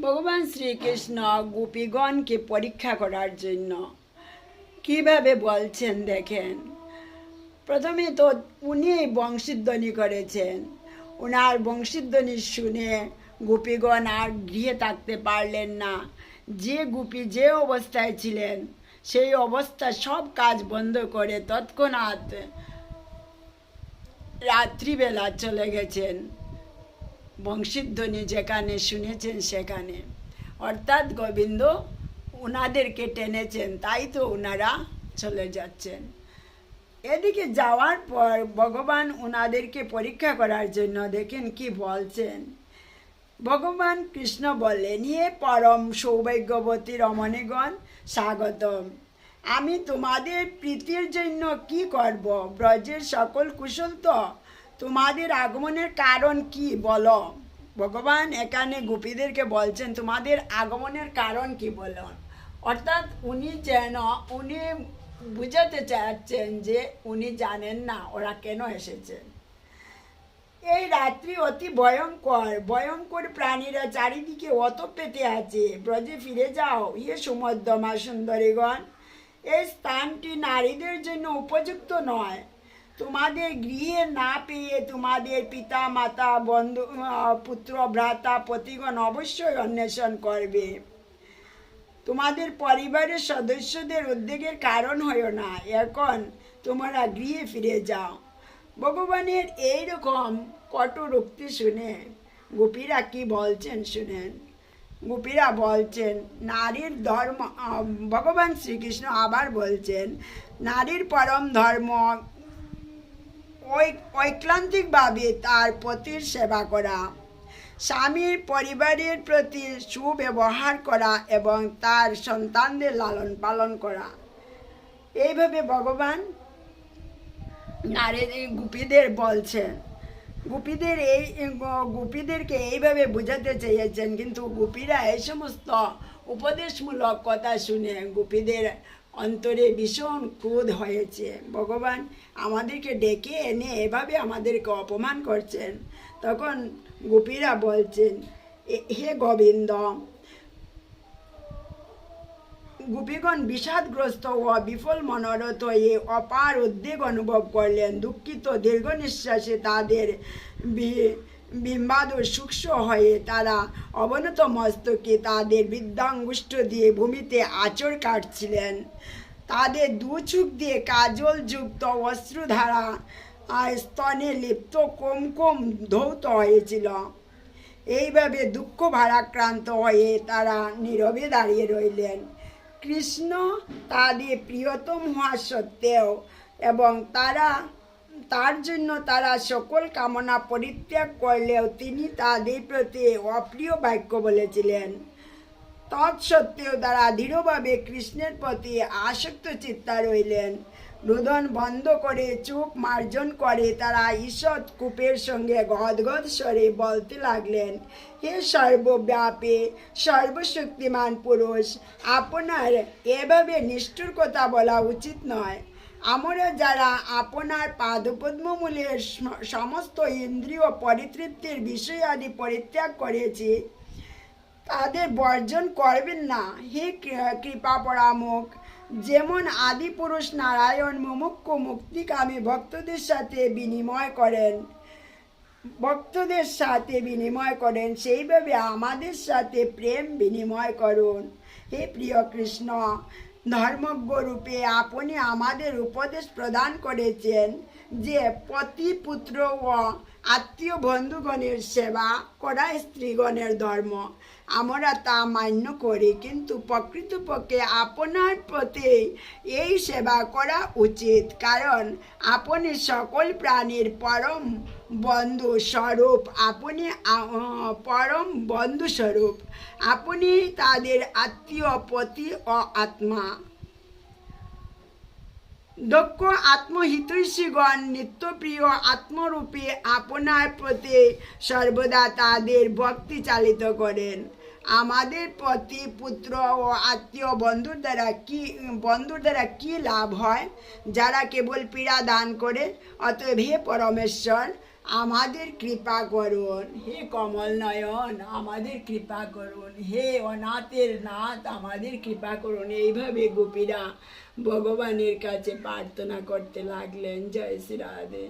ভগবান শ্রীকৃষ্ণ গোপীগণকে পরীক্ষা করার জন্য কীভাবে বলছেন দেখেন? প্রথমে তো উনি বংশীধ্বনি করেছেন। ওনার বংশীধ্বনি শুনে গোপীগণ আর গৃহে থাকতে পারলেন না। যে গোপী যে অবস্থায় ছিলেন, সেই অবস্থা সব কাজ বন্ধ করে তৎক্ষণাৎ রাত্রিবেলা চলে গেছেন। বংশীধ্বনি যেখানে শুনেছেন সেখানে। অর্থাৎ গোবিন্দ ওনাদেরকে টেনেছেন, তাই তো ওনারা চলে যাচ্ছেন। এদিকে যাওয়ার পর ভগবান ওনাদেরকে পরীক্ষা করার জন্য দেখেন কি বলছেন। ভগবান কৃষ্ণ বললেন হে পরম সৌভাগ্যবতী রমণীগণ, স্বাগতম। আমি তোমাদের প্রীতির জন্য কি করব? ব্রজের সকল কুশল তো তোমাদের আগমনের কারণ কি বলো? ভগবান এখানে গোপীদেরকে বলছেন, তোমাদের আগমনের কারণ কি বলো? অর্থাৎ উনি যেন, উনি বুঝাতে চাচ্ছেন যে উনি জানেন না ওরা কেন এসেছেন এই রাত্রি অতি ভয়ঙ্কর ভয়ঙ্কর প্রাণীরা চারিদিকে অত পেতে আছে। ব্রজে ফিরে যাও ইয়ে সুমধ্যমা সুন্দরীগণ। এই স্থানটি নারীদের জন্য উপযুক্ত নয়। তোমাদের গৃহে না পেয়ে তোমাদের পিতা মাতা বন্ধু পুত্র, ভ্রাতা, পতিগণ অবশ্যই অন্বেষণ করবে। তোমাদের পরিবারের সদস্যদের উদ্বেগের কারণ হয়েও না। এখন তোমরা গৃহে ফিরে যাও। ভগবানের এইরকম কঠোর উক্তি শুনে গোপীরা কি বলছেন শুনেন। গোপীরা বলছেন, নারীর ধর্ম ভগবান শ্রীকৃষ্ণ আবার বলছেন, নারীর পরম ধর্ম ঐক্লান্তিকভাবে তার পতির সেবা করা, স্বামীর পরিবারের প্রতি সুব্যবহার করা এবং তার সন্তানদের লালন পালন করা। এইভাবে ভগবান নারী গুপীদের বলছেন। গুপীদের এই, গুপীদেরকে এইভাবে বোঝাতে চেয়েছেন, কিন্তু গুপীরা এই সমস্ত উপদেশমূলক কথা শুনে গুপীদের অন্তরে ভীষণ ক্রোধ হয়েছে। ভগবান আমাদেরকে ডেকে এনে এভাবে আমাদেরকে অপমান করছেন। তখন গোপীরা বলছেন, "এ- হে গোবিন্দ, গোপীগণ বিষাদগ্রস্ত ও বিফল মনোরথ হয়ে অপার উদ্বেগ অনুভব করলেন। দুঃখিত, দীর্ঘ নিঃশ্বাসে তাদের বিম্বাদর সূক্ষ্ম হয়ে তারা অবনত মস্তকে তাদের বৃদ্ধাঙ্গুষ্ঠ দিয়ে ভূমিতে আচর কাটছিলেন। তাদের দু চোখ দিয়ে কাজল যুক্ত অশ্রুধারা স্তনে লিপ্ত কম কম ধৌত হয়েছিল। এইভাবে দুঃখ ভারাক্রান্ত হয়ে তারা নীরবে দাঁড়িয়ে রইলেন। কৃষ্ণ তাদের প্রিয়তম হওয়া সত্ত্বেও এবং তারা তার জন্য তারা সকল কামনা পরিত্যাগ করলেও তিনি তাদের প্রতি অপ্রিয় বাক্য বলেছিলেন। তৎসত্ত্বেও তারা দৃঢ়ভাবে কৃষ্ণের প্রতি আসক্ত চিত্তা রইলেন। রোদন বন্ধ করে চোখ মার্জন করে তারা ঈষৎ কূপের সঙ্গে গদগদ স্বরে বলতে লাগলেন, হে সর্বব্যাপী, সর্বশক্তিমান পুরুষ, আপনার এভাবে নিষ্ঠুর কথা বলা উচিত নয়। আমরা যারা আপনার পাদপদ্মমূলের সমস্ত ইন্দ্রিয় পরিতৃপ্তির বিষয় আদি পরিত্যাগ করেছি, তাদের বর্জন করবেন না। হে কৃপা পরামুখ যেমন আদি পুরুষ নারায়ণ মুমুক্ষ মুক্তিকামী ভক্তদের সাথে বিনিময় করেন, ভক্তদের সাথে বিনিময় করেন, সেইভাবে আমাদের সাথে প্রেম বিনিময় করুন। হে প্রিয় কৃষ্ণ ধর্মজ্ঞ রূপে আপনি আমাদের উপদেশ প্রদান করেছেন যে পতি পুত্র ও আত্মীয় বন্ধুগণের সেবা করা স্ত্রীগণের ধর্ম। আমরা তা মান্য করি, কিন্তু প্রকৃতপক্ষে আপনার প্রতি এই সেবা করা উচিত, কারণ আপনি সকল প্রাণীর পরম বন্ধু স্বরূপ। আপনি পরম বন্ধু স্বরূপ। আপনি তাদের আত্মীয় পতি ও আত্মা। দক্ষ আত্মহিতৈষীগণ নিত্যপ্রিয় আত্মরূপে আপনার প্রতি সর্বদা তাদের ভক্তি চালিত করেন। আমাদের প্রতি পুত্র ও আত্মীয় বন্ধুর দ্বারা কি, বন্ধুর দ্বারা কী লাভ হয়? যারা কেবল পীড়া দান করে, অতএব হে পরমেশ্বর আমাদের কৃপা করুন। হে কমল নয়ন, আমাদের কৃপা করুন। হে অনাথের নাথ, আমাদের কৃপা করুন। এইভাবে গোপীরা ভগবানের কাছে প্রার্থনা করতে লাগলেন। জয় শ্রী রাধে।